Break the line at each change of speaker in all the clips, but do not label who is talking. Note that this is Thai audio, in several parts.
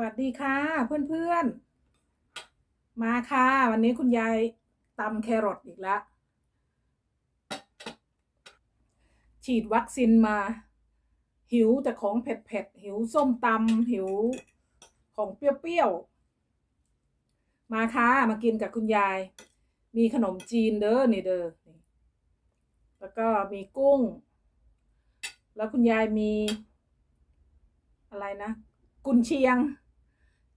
วัสดีค่ะเพื่อนๆ มาค่ะ วันนี้คุณยายตำแครอทอีกแล้ว ฉีดวัคซีนมา หิวแต่ของเผ็ดๆ หิวส้มตำหิวของเปรี้ยวๆ มาค่ะ มากินกับคุณยาย มีขนมจีนเด้อนี่เด้อแล้วก็มีกุ้ง แล้วคุณยายมีอะไรนะกุนเชียง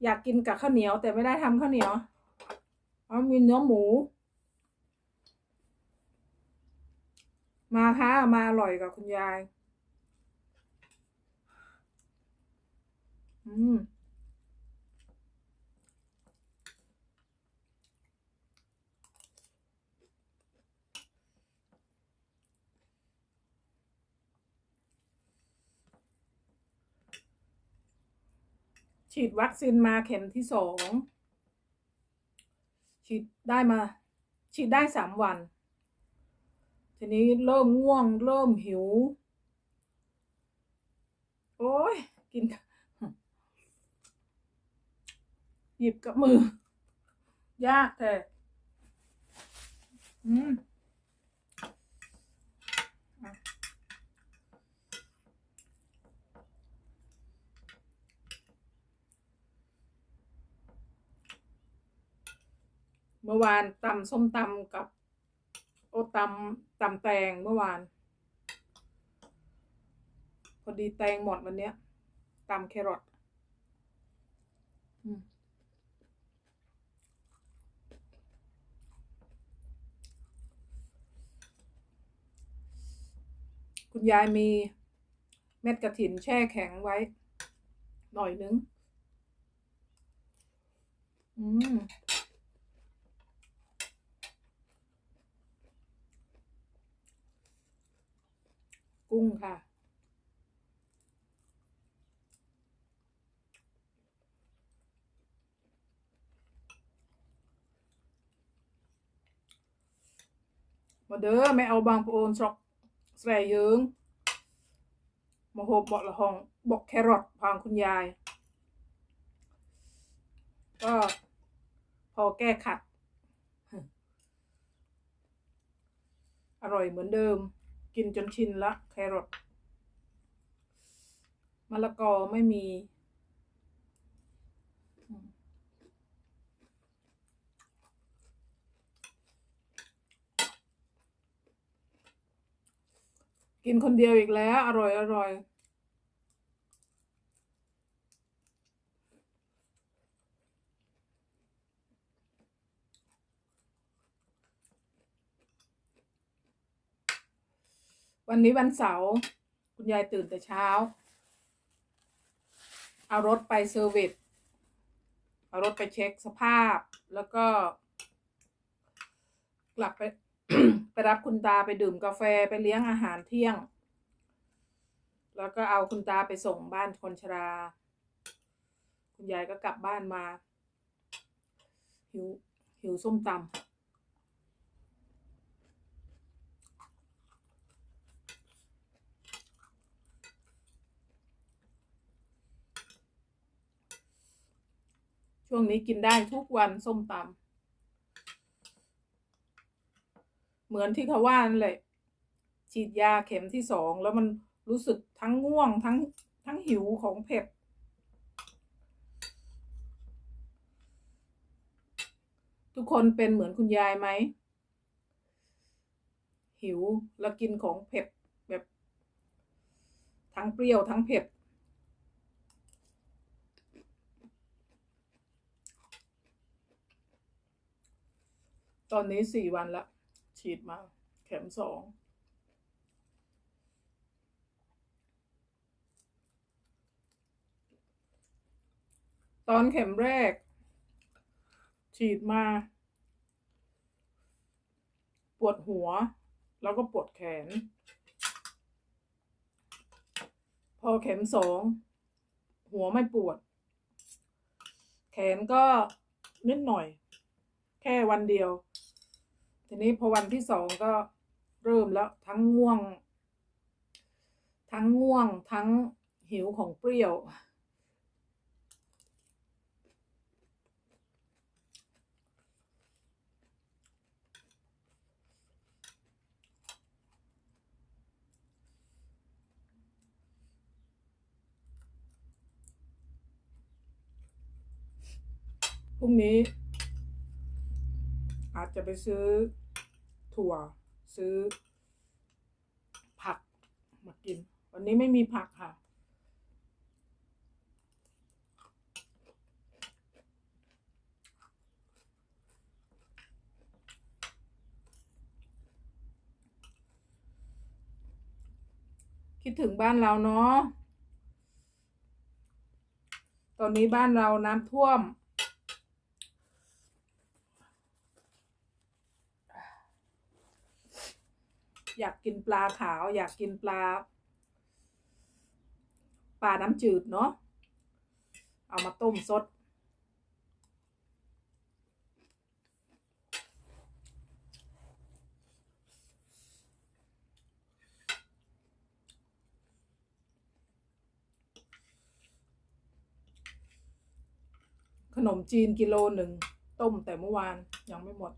อยากกินกับข้าวเหนียว แต่ไม่ได้ทำข้าวเหนียวเพราะมีเนื้อหมู มาค่ะมาอร่อยกับคุณยาย อืม ฉีดวัคซีนมาเข็มที่สองฉีดได้มา ฉีดได้สามวัน ทีนี้เริ่มง่วง เริ่มหิว โอ้ยกิน หยิบกับมือ ยากแต่อืม เมื่อวานตำส้มตำกับ โอตำตำแตงเมื่อวาน พอดีแตงหมดวันเนี้ยตำแครอทคุณยายมีเม็ดกระถินแช่แข็งไว้ หน่อยนึง อืม กุ้งค่ะ มาเด้อไม่เอาบางปะโอนสอกใส่เยิงมาโหบบอกละหองบอกแครอทพางคุณยาย ก็พอแก้ขัด อร่อยเหมือนเดิม กินจนชินละแครอทมะละกอไม่มี กินคนเดียวอีกแล้ว อร่อยอร่อย วันนี้วันเสาร์คุณยายตื่นแต่เช้า เอารถไปเซอร์วิสเอารถไปเช็คสภาพ แล้วก็ กลับไป ไปรับคุณตาไปดื่มกาแฟไปเลี้ยงอาหารเที่ยง แล้วก็เอาคุณตาไปส่งบ้านคนชรา คุณยายก็กลับบ้านมา หิวหิวส้มตำ ช่วงนี้กินได้ทุกวันส้มตำเหมือนที่เขาว่านั่นแหละฉีดยาเข็มที่สองแล้วมันรู้สึกทั้งง่วงทั้งทั้งหิวของเผ็ดทุกคนเป็นเหมือนคุณยายไหม หิวแล้วกินของเผ็ดแบบ ทั้งเปรี้ยวทั้งเผ็ด ตอนนี้สี่วันละ ฉีดมาเข็มสองตอนเข็มแรก ฉีดมา ปวดหัว แล้วก็ปวดแขน พอเข็มสอง หัวไม่ปวด แขนก็นิดหน่อย แค่วันเดียว ทีนี้พอวันที่สองก็เริ่มแล้วทั้งง่วง ทั้งง่วงทั้งหิวของเปรี้ยว พรุ่งนี้ จะไปซื้อถั่ว ซื้อ ผักมากิน วันนี้ไม่มีผักค่ะ คิดถึงบ้านเราเนาะตอนนี้บ้านเราน้ำท่วม อยากกินปลาขาว อยากกินปลา ปลาน้ำจืดเนาะเอามาต้มสด ขนมจีนกิโลหนึ่ง ต้มแต่เมื่อวานยังไม่หมด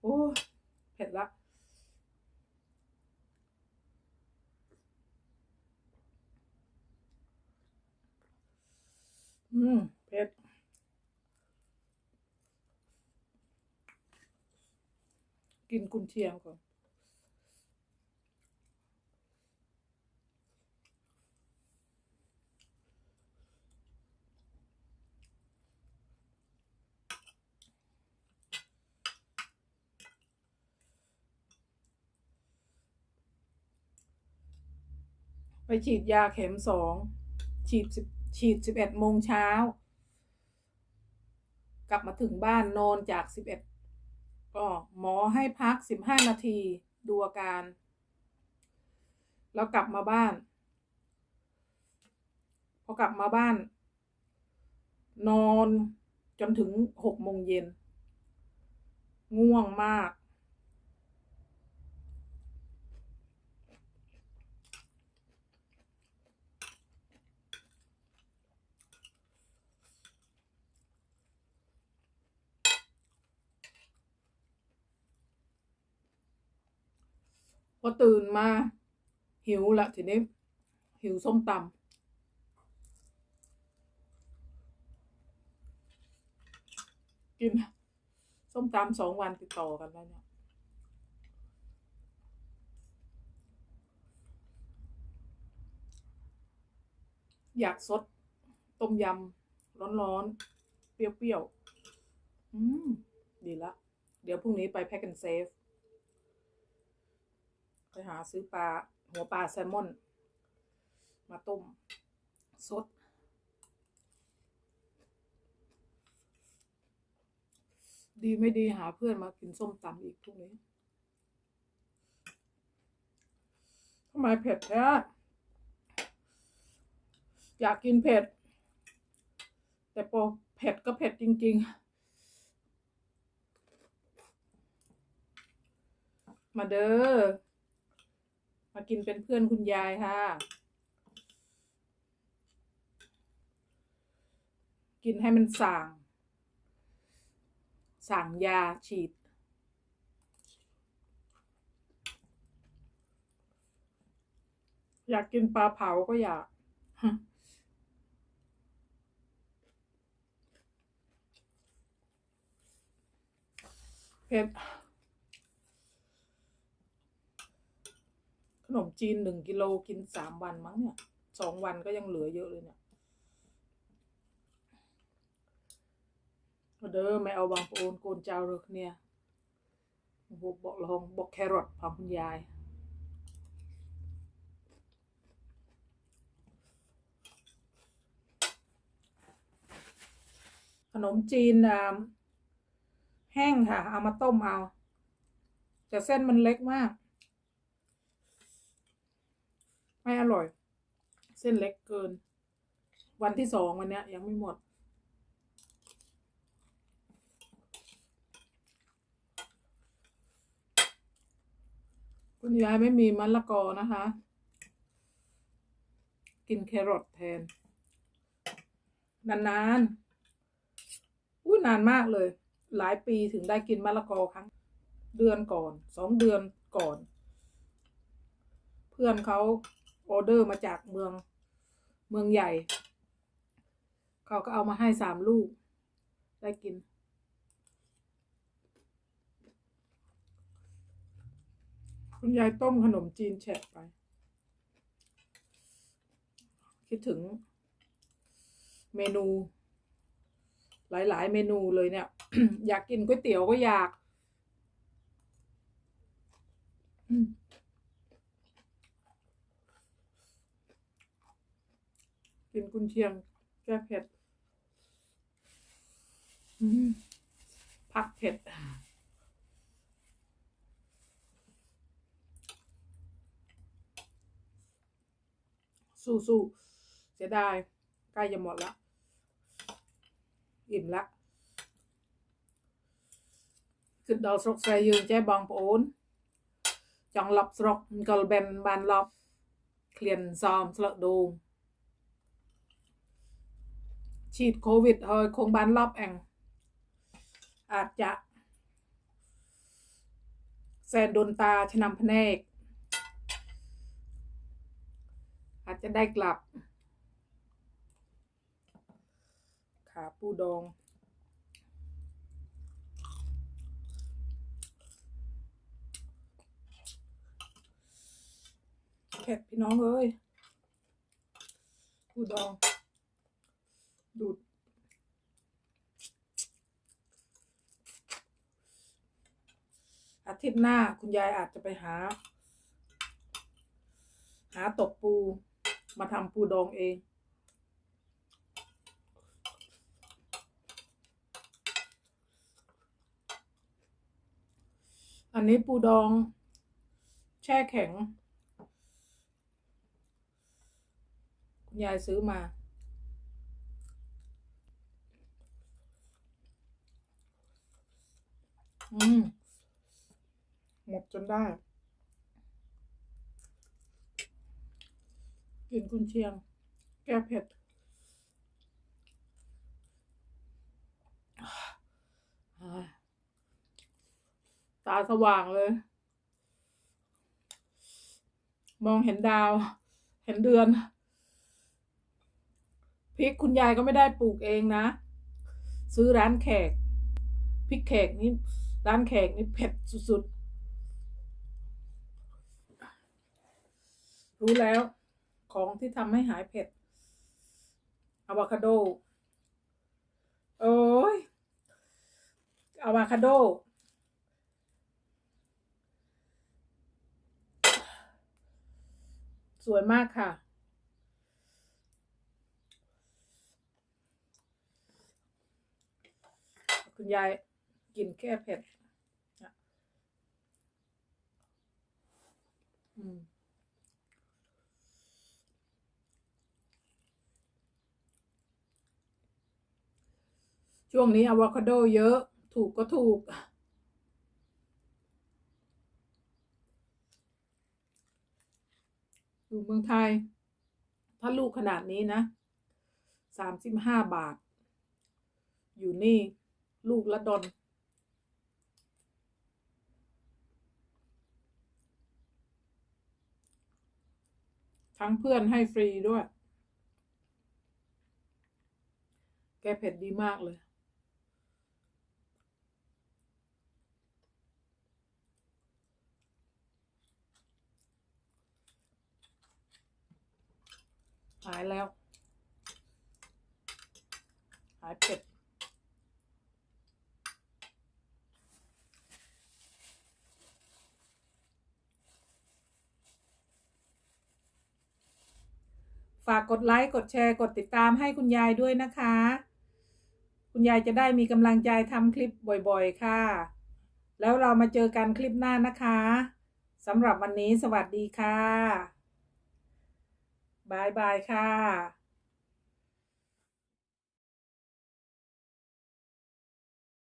โอ้ เผ็ดละ อืมเผ็ด กินกุนเชียงก่อน ไปฉีดยาเข็มสอง ฉีดสิบฉีดสิบเอ็ดโมงเช้า กลับมาถึงบ้านนอนจากสิบเอ็ด ก็หมอให้พักสิบห้านาทีดูอาการ แล้วกลับมาบ้าน พอกลับมาบ้าน นอนจนถึงหกโมงเย็น ง่วงมาก พอตื่นมา หิวละทีนี้ หิวส้มตำกินส้มตำสองวันติดต่อกันแล้วเนี่ยอยากสด ต้มยำร้อนๆ เปรี้ยวๆ อืม ดีละ เดี๋ยวพรุ่งนี้ไปแพ็ก and เซฟ หาซื้อปลาหัวปลาแซลมอน มาต้มสดดีไม่ดีหาเพื่อนมากินส้มตำอีกพรุ่งนี้ทำไมเผ็ดแท้อยากกินเผ็ด แต่พอเผ็ดก็เผ็ดจริง ๆ มาเด้อ มากินเป็นเพื่อนคุณยายค่ะ กินให้มันส่างสั่งยาฉีด อยากกินปลาเผาก็อยากเผ็ด ขนมจีนหนึ่งกิโลกินสามวันมั้งเนี่ยสองวันก็ยังเหลือเยอะเลยเนี่ยเด้อไม่เอาบางโอนโกนเจ้าเรอกเนี่ยบอกบอกลองบอกแครอทพร้อมคุณยายขนมจีนแห้งค่ะ เอามาต้มเอา แต่เส้นมันเล็กมาก ไม่อร่อย เส้นเล็กเกิน วันที่สองวันนี้ยยังไม่หมด คุณยายไม่มีมะละกอนะคะ กินแครอทแทน นานๆอุ้ยนานมากเลย หลายปีถึงได้กินมะละกอครั้ง เดือนก่อน สองเดือนก่อน เพื่อนเขา ออเดอร์มาจากเมืองเมืองใหญ่ เขาก็เอามาให้สามลูก ได้กิน คุณยายต้มขนมจีนแฉะไป คิดถึงเมนู หลาย ๆ เมนูเลยเนี่ย อยากกินก๋วยเตี๋ยวก็อยาก อืม กินกุนเชียง แก้เผ็ดอืมพักเผ็ด สู้ๆเสียดาย ใกล้จะหมดละ อิ่มละគឺដល់ស្រុកស្រីយើងចេះបងប្អូន ចង់ឡប់ស្រុកក៏បិនបានឡប់ឃ្លានសមស្លឹកដូង ฉีดโควิดเฮ้ยคงบานรอบแองอาจจะแสนดนตาชนำพเนก อาจจะได้กลับ ขาปูดองเผ็ดพี่น้องเอ้ยปูดอง ดูด อาทิตย์หน้าคุณยายอาจจะไปหา หาตกปูมาทำปูดองเอง อันนี้ปูดอง แช่แข็ง คุณยายซื้อมา อืม หมดจนได้ กินกุนเชียง แก้เผ็ด ตาสว่างเลย มองเห็นดาว เห็นเดือนพริกคุณยายก็ไม่ได้ปลูกเองนะ ซื้อร้านแขกพริกแขกนี่ ร้านแขกนี่เผ็ดสุดๆ รู้แล้วของที่ทำให้หายเผ็ดอะโวคาโด โอ้ยอะโวคาโด สวยมากค่ะ คุณยาย กินแค่เผ็ดอืมช่วงนี้อะวคาโดเยอะ ถูกก็ถูก อยู่เมืองไทย ถ้าลูกขนาดนี้นะสามสิบห้าบาท อยู่นี่ ลูกละดอน ทั้งเพื่อนให้ฟรีด้วย แกเผ็ดดีมากเลย หายแล้ว หายเผ็ด ฝากกดไลค์ กดแชร์ กดติดตามให้คุณยายด้วยนะคะ คุณยายจะได้มีกำลังใจทำคลิปบ่อยๆ ค่ะ แล้วเรามาเจอกันคลิปหน้านะคะสำหรับวันนี้สวัสดีค่ะบายบายค่ะ